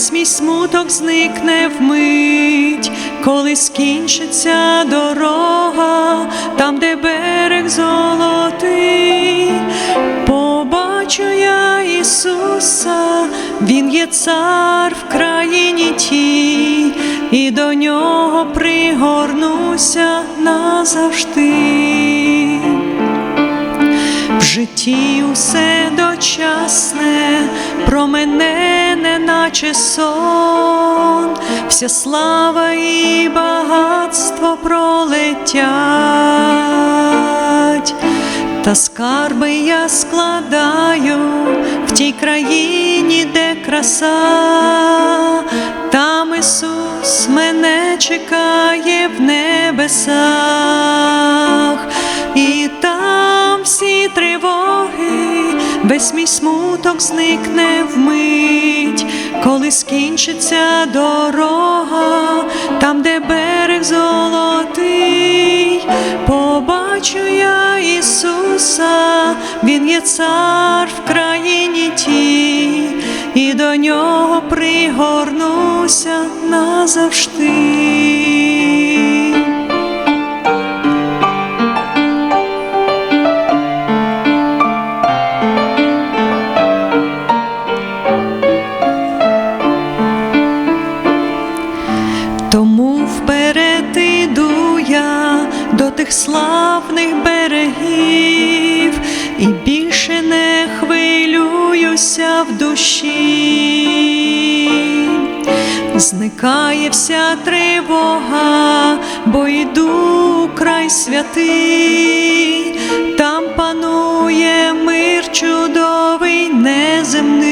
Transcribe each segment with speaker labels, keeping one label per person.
Speaker 1: Весь мій смуток зникне вмить, коли скінчиться дорога, там, де берег золотий, побачу я Ісуса, Він є цар в країні тій, і до нього пригорнуся назавжди. В житті усе дочасне, про мене наче сон, вся слава і багатство пролетять, та скарби я складаю в тій країні, де краса, там Ісус мене чекає в небесах, весь мій смуток зникне вмить, коли скінчиться дорога, там, де берег золотий, побачу я Ісуса, Він є цар в країні тій, і до нього пригорнуся назавжди. Тих славних берегів і більше не хвилююся в душі. Зникає вся тривога, бо йду край святий, там панує мир чудовий, неземний,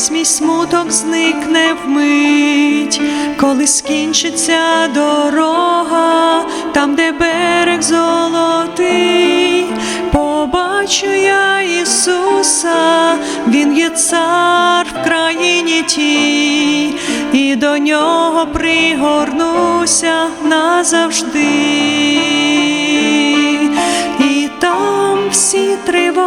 Speaker 1: весь мій смуток зникне вмить, коли скінчиться дорога, там, де берег золотий, побачу я Ісуса, Він є цар в країні тій, і до нього пригорнуся назавжди. І там всі тривоги,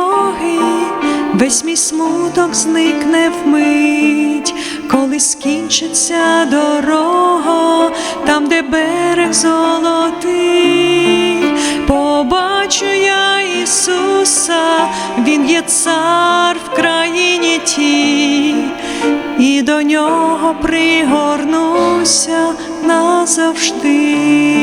Speaker 1: весь мій смуток зникне вмить, коли скінчиться дорога, там, де берег золотий, побачу я Ісуса, Він є цар в країні тій, і до нього пригорнуся назавжди.